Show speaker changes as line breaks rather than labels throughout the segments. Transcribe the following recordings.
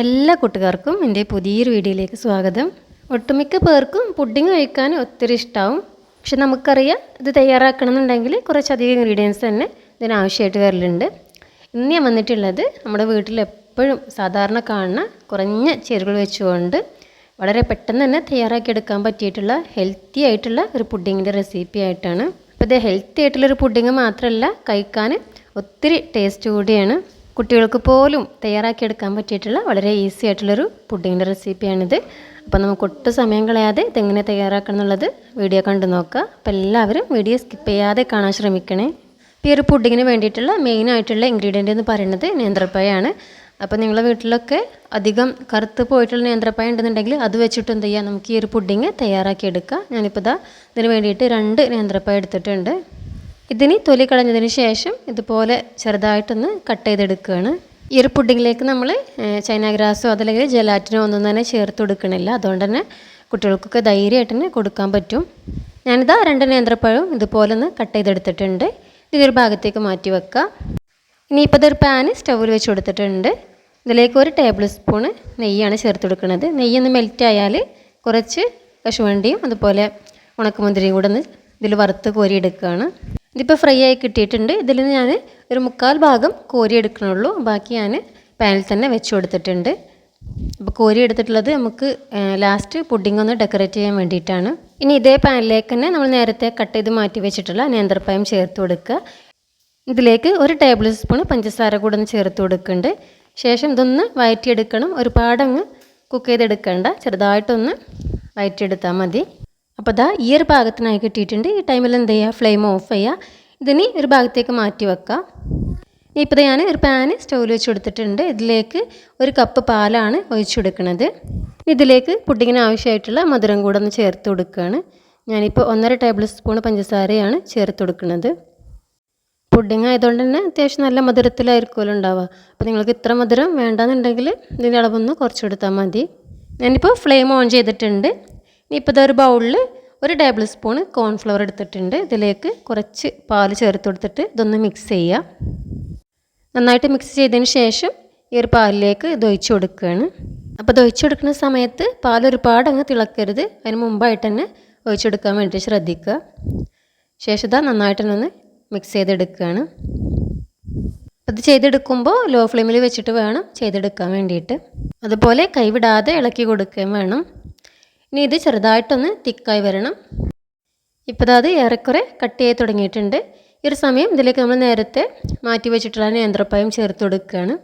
എല്ലാ കൂട്ടുകാർക്കും എന്റെ പുതിയൊരു വീഡിയോയിലേക്ക് സ്വാഗതം. ഒട്ടുമിക്ക പേർക്കും പുഡിങ് കഴിക്കാൻ ഒത്തിരി ഇഷ്ടമാവും പക്ഷെ നമുക്കറിയാം ഇത് തയ്യാറാക്കണമെന്നുണ്ടെങ്കിൽ കുറച്ചധികം ഇൻഗ്രീഡിയൻസ് തന്നെ ഇതിനാവശ്യമായിട്ട് വരലുണ്ട്. ഇന്ന് ഞാൻ വന്നിട്ടുള്ളത് നമ്മുടെ വീട്ടിൽ എപ്പോഴും സാധാരണ കാണുന്ന കുറഞ്ഞ ചേരുകൾ വെച്ചുകൊണ്ട് വളരെ പെട്ടെന്ന് തന്നെ തയ്യാറാക്കിയെടുക്കാൻ പറ്റിയിട്ടുള്ള ഹെൽത്തി ആയിട്ടുള്ള ഒരു പുഡിങ്ങിന്റെ റെസിപ്പി ആയിട്ടാണ്. അപ്പോൾ ഇത് ഹെൽത്തി ആയിട്ടുള്ളൊരു പുഡിങ് മാത്രമല്ല കഴിക്കാൻ ഒത്തിരി ടേസ്റ്റ് കൂടിയാണ്. കുട്ടികൾക്ക് പോലും തയ്യാറാക്കിയെടുക്കാൻ പറ്റിയിട്ടുള്ള വളരെ ഈസി ആയിട്ടുള്ളൊരു പുഡിങ്ങിന്റെ റെസിപ്പിയാണിത് അപ്പോൾ നമുക്ക് ഒട്ടും സമയം കളയാതെ ഇതെങ്ങനെ തയ്യാറാക്കണം എന്നുള്ളത് വീഡിയോ കണ്ടു നോക്കുക. അപ്പോൾ എല്ലാവരും വീഡിയോ സ്കിപ്പ് ചെയ്യാതെ കാണാൻ ശ്രമിക്കണേ. ഈ ഒരു പുഡിങ്ങിന് വേണ്ടിയിട്ടുള്ള മെയിൻ ആയിട്ടുള്ള ഇൻഗ്രീഡിയന്റ് എന്ന് പറയുന്നത് നേന്ത്രപ്പഴമാണ് അപ്പോൾ നിങ്ങളുടെ വീട്ടിലൊക്കെ അധികം കറുത്ത് പോയിട്ടുള്ള നേന്ത്രപ്പഴം ഉണ്ടെന്നുണ്ടെങ്കിൽ അത് വെച്ചിട്ട് എന്ത് ചെയ്യാം? നമുക്ക് ഈ ഒരു പുഡിങ് തയ്യാറാക്കി എടുക്കാം. ഞാനിപ്പോൾ ഇതാ ഇതിന് വേണ്ടിയിട്ട് രണ്ട് നേന്ത്രപ്പഴം എടുത്തിട്ടുണ്ട്. ഇതിന് തൊലി കളഞ്ഞതിന് ശേഷം ഇതുപോലെ ചെറുതായിട്ടൊന്ന് കട്ട് ചെയ്തെടുക്കുകയാണ്. ഈ ഒരു പുഡിങ്ങിലേക്ക് നമ്മൾ ചൈന ഗ്രാസോ അതല്ലെങ്കിൽ ജലാറ്റിനോ ഒന്നും തന്നെ ചേർത്ത് കൊടുക്കണില്ല. അതുകൊണ്ട് തന്നെ കുട്ടികൾക്കൊക്കെ ധൈര്യമായിട്ട് തന്നെ കൊടുക്കാൻ പറ്റും. ഞാനിതാ രണ്ട് നേന്ത്രപ്പഴവും ഇതുപോലെ ഒന്ന് കട്ട് ചെയ്തെടുത്തിട്ടുണ്ട്. ഇതൊരു ഭാഗത്തേക്ക് മാറ്റി വെക്കാം. ഇനിയിപ്പോൾ ഇതൊരു പാന് സ്റ്റൗവിൽ വെച്ച് കൊടുത്തിട്ടുണ്ട്. ഇതിലേക്ക് ഒരു ടേബിൾ സ്പൂണ് നെയ്യാണ് ചേർത്ത് കൊടുക്കുന്നത് നെയ്യൊന്ന് മെൽറ്റ് ആയാൽ കുറച്ച് കശുവണ്ടിയും അതുപോലെ ഉണക്കമുന്തിരിയും കൂടെ ഒന്ന് ഇതിൽ വറുത്ത് കോരിയെടുക്കുകയാണ്. ഇതിപ്പോൾ ഫ്രൈ ആയി കിട്ടിയിട്ടുണ്ട്. ഇതിൽ നിന്ന് ഞാൻ ഒരു മുക്കാൽ ഭാഗം കോരി എടുക്കണുള്ളൂ. ബാക്കി ഞാൻ പാനിൽ തന്നെ വെച്ച് കൊടുത്തിട്ടുണ്ട്. അപ്പോൾ കോരി എടുത്തിട്ടുള്ളത് നമുക്ക് ലാസ്റ്റ് പുഡിംഗ് ഒന്ന് ഡെക്കറേറ്റ് ചെയ്യാൻ വേണ്ടിയിട്ടാണ്. ഇനി ഇതേ പാനിലേക്ക് തന്നെ നമ്മൾ നേരത്തെ കട്ട് ചെയ്ത് മാറ്റി വെച്ചിട്ടുള്ള നേന്ത്രപ്പായം ചേർത്ത് കൊടുക്കുക. ഇതിലേക്ക് ഒരു ടേബിൾ സ്പൂൺ പഞ്ചസാര കൂടെ ഒന്ന് ചേർത്ത് കൊടുക്കുന്നുണ്ട്. ശേഷം ഇതൊന്ന് വയറ്റിയെടുക്കണം. ഒരുപാടങ്ങ് കുക്ക് ചെയ്തെടുക്കേണ്ട. ചെറുതായിട്ടൊന്ന് വയറ്റിയെടുത്താൽ മതി. അപ്പോൾ ദാ ഈ ഒരു ഭാഗത്തിനായി കിട്ടിയിട്ടുണ്ട്. ഈ ടൈമിൽ എന്ത് ചെയ്യുക? ഫ്ലെയിം ഓഫ് ചെയ്യുക. ഇതിനി ഒരു ഭാഗത്തേക്ക് മാറ്റി വെക്കാം ഇപ്പോൾ ഞാൻ ഒരു പാന് സ്റ്റൗവിൽ വെച്ച് കൊടുത്തിട്ടുണ്ട്. ഇതിലേക്ക് ഒരു കപ്പ് പാലാണ് ഒഴിച്ചു കൊടുക്കുന്നത് ഇതിലേക്ക് പുഡിങ്ങിന് ആവശ്യമായിട്ടുള്ള മധുരം കൂടെ ഒന്ന് ചേർത്ത് കൊടുക്കുകയാണ്. ഞാനിപ്പോൾ ഒന്നര ടേബിൾ സ്പൂൺ പഞ്ചസാരയാണ് ചേർത്ത് കൊടുക്കുന്നത് പുഡിങ് ആയതുകൊണ്ട് തന്നെ അത്യാവശ്യം നല്ല മധുരത്തിലായിരിക്കുമല്ലോ ഉണ്ടാവുക. അപ്പോൾ നിങ്ങൾക്ക് ഇത്ര മധുരം വേണ്ടാന്നുണ്ടെങ്കിൽ ഇതിന്റെ അളവൊന്ന് കുറച്ച് കൊടുത്താൽ മതി. ഞാനിപ്പോൾ ഫ്ലെയിം ഓൺ ചെയ്തിട്ടുണ്ട്. ഇനിയിപ്പോൾ ഇതൊരു ബൗളിൽ ഒരു ടേബിൾ സ്പൂൺ കോൺഫ്ലവർ എടുത്തിട്ടുണ്ട്. ഇതിലേക്ക് കുറച്ച് പാൽ ചേർത്ത് കൊടുത്തിട്ട് ഇതൊന്ന് മിക്സ് ചെയ്യുക നന്നായിട്ട് മിക്സ് ചെയ്തതിന് ശേഷം ഈ ഒരു പാലിലേക്ക് ഇത് കൊടുക്കുകയാണ് അപ്പോൾ ഇത് കൊടുക്കുന്ന സമയത്ത് പാൽ ഒരുപാട് അങ്ങ് തിളക്കരുത്. അതിന് മുമ്പായിട്ട് തന്നെ ഒഴിച്ചെടുക്കാൻ വേണ്ടി ശ്രദ്ധിക്കുക. ശേഷം ഇതാ നന്നായിട്ട് തന്നെ ഒന്ന് മിക്സ് ചെയ്തെടുക്കുകയാണ് അത് ചെയ്തെടുക്കുമ്പോൾ ലോ ഫ്ലെയിമിൽ വെച്ചിട്ട് വേണം ചെയ്തെടുക്കാൻ വേണ്ടിയിട്ട്. അതുപോലെ കൈവിടാതെ ഇളക്കി കൊടുക്കുകയും വേണം. ഇനി ഇത് ചെറുതായിട്ടൊന്ന് തിക്കായി വരണം. ഇപ്പോൾ അത് ഏറെക്കുറെ കട്ട് ചെയ്ത് തുടങ്ങിയിട്ടുണ്ട്. ഈ ഒരു സമയം ഇതിലേക്ക് നമ്മൾ നേരത്തെ മാറ്റി വെച്ചിട്ടുള്ള നേന്ത്രപ്പഴം ചേർത്ത് കൊടുക്കുകയാണ്.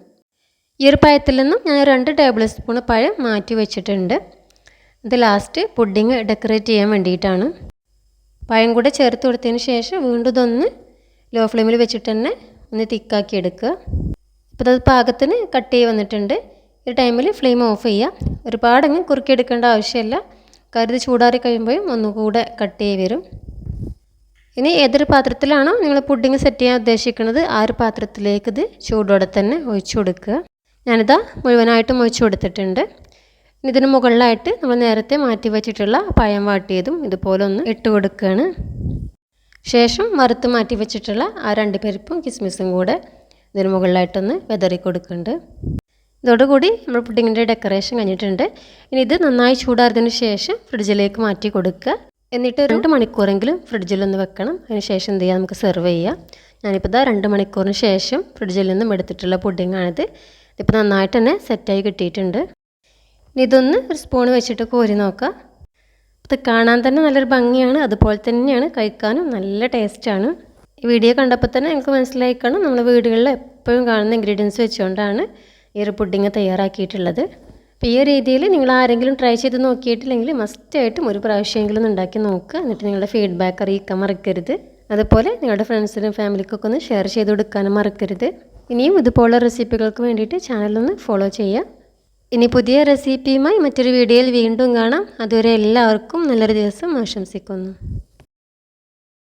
ഈ ഒരു പഴത്തിൽ നിന്നും ഞാൻ രണ്ട് ടേബിൾ സ്പൂൺ പഴം മാറ്റി വെച്ചിട്ടുണ്ട്. ഇത് ലാസ്റ്റ് പുഡിങ് ഡെക്കറേറ്റ് ചെയ്യാൻ വേണ്ടിയിട്ടാണ്. പഴം കൂടെ ചേർത്ത് കൊടുത്തതിന് ശേഷം വീണ്ടും ഇതൊന്ന് ലോ ഫ്ലെയിമിൽ വെച്ചിട്ട് തന്നെ ഒന്ന് തിക്കാക്കി എടുക്കുക. ഇപ്പോൾ അത് പാകത്തിന് കട്ട് ചെയ്ത് വന്നിട്ടുണ്ട്. ഈ ടൈമിൽ ഫ്ലെയിം ഓഫ് ചെയ്യുക. ഒരുപാടങ്ങ് കുറുക്കിയെടുക്കേണ്ട ആവശ്യമില്ല. കരുതി ചൂടാറി കഴിയുമ്പോഴും ഒന്നുകൂടെ കട്ട് ചെയ്ത് വരും. ഇനി ഏതൊരു പാത്രത്തിലാണോ നിങ്ങൾ പുഡിങ് സെറ്റ് ചെയ്യാൻ ഉദ്ദേശിക്കുന്നത് ആ ഒരു പാത്രത്തിലേക്ക് ഇത് ചൂടോടെ തന്നെ ഒഴിച്ചു കൊടുക്കുക. ഞാനിതാ മുഴുവനായിട്ടും ഒഴിച്ചു കൊടുത്തിട്ടുണ്ട്. ഇതിന് മുകളിലായിട്ട് നമ്മൾ നേരത്തെ മാറ്റി വെച്ചിട്ടുള്ള പഴം വാട്ടിയതും ഇതുപോലെ ഒന്ന് ഇട്ട് കൊടുക്കുകയാണ്. ശേഷം വറുത്ത് മാറ്റി വെച്ചിട്ടുള്ള ആ രണ്ട് പരിപ്പും കിസ്മിസും കൂടെ ഇതിന് മുകളിലായിട്ടൊന്ന് വെതറി കൊടുക്കുന്നുണ്ട്. ഇതോടുകൂടി നമ്മൾ പുഡിങ്ങിന്റെ ഡെക്കറേഷൻ കഴിഞ്ഞിട്ടുണ്ട്. ഇനി ഇത് നന്നായി ചൂടാറിയതിന് ശേഷം ഫ്രിഡ്ജിലേക്ക് മാറ്റി കൊടുക്കുക. എന്നിട്ട് രണ്ട് മണിക്കൂറെങ്കിലും ഫ്രിഡ്ജിലൊന്ന് വെക്കണം. അതിന് ശേഷം എന്ത് ചെയ്യുക നമുക്ക് സെർവ് ചെയ്യാം. ഞാനിപ്പോൾ ഇതാ രണ്ട് മണിക്കൂറിന് ശേഷം ഫ്രിഡ്ജിൽ നിന്നും എടുത്തിട്ടുള്ള പുഡിങ്ങാണിത്. ഇതിപ്പോൾ നന്നായിട്ട് തന്നെ സെറ്റായി കിട്ടിയിട്ടുണ്ട്. ഇനി ഇതൊന്ന് ഒരു സ്പൂൺ വെച്ചിട്ട് കോരി നോക്കാം. ഇത് കാണാൻ തന്നെ നല്ലൊരു ഭംഗിയാണ്. അതുപോലെ തന്നെയാണ് കഴിക്കാനും നല്ല ടേസ്റ്റാണ്. ഈ വീഡിയോ കണ്ടപ്പോൾ തന്നെ നിങ്ങൾക്ക് മനസ്സിലായിക്കാണും നമ്മൾ വീടുകളിൽ എപ്പോഴും കാണുന്ന ഇൻഗ്രീഡിയൻസ് വെച്ചുകൊണ്ടാണ് ഈ ഒരു പുഡിങ് തയ്യാറാക്കിയിട്ടുള്ളത്. അപ്പോൾ ഈ രീതിയിൽ നിങ്ങൾ ആരെങ്കിലും ട്രൈ ചെയ്ത് നോക്കിയിട്ടില്ലെങ്കിൽ മസ്റ്റായിട്ടും ഒരു പ്രാവശ്യമെങ്കിലും ഉണ്ടാക്കി നോക്കുക. എന്നിട്ട് നിങ്ങളുടെ ഫീഡ്ബാക്ക് അറിയിക്കാൻ മറക്കരുത്. അതുപോലെ നിങ്ങളുടെ ഫ്രണ്ട്സിനും ഫാമിലിക്കൊക്കെ ഒന്ന് ഷെയർ ചെയ്ത് കൊടുക്കാനും മറക്കരുത്. ഇനിയും ഇതുപോലുള്ള റെസിപ്പികൾക്ക് വേണ്ടിയിട്ട് ചാനലൊന്ന് ഫോളോ ചെയ്യുക. ഇനി പുതിയ റെസിപ്പിയുമായി മറ്റൊരു വീഡിയോയിൽ വീണ്ടും കാണാം. അതുവരെ എല്ലാവർക്കും നല്ലൊരു ദിവസം ആശംസിക്കുന്നു.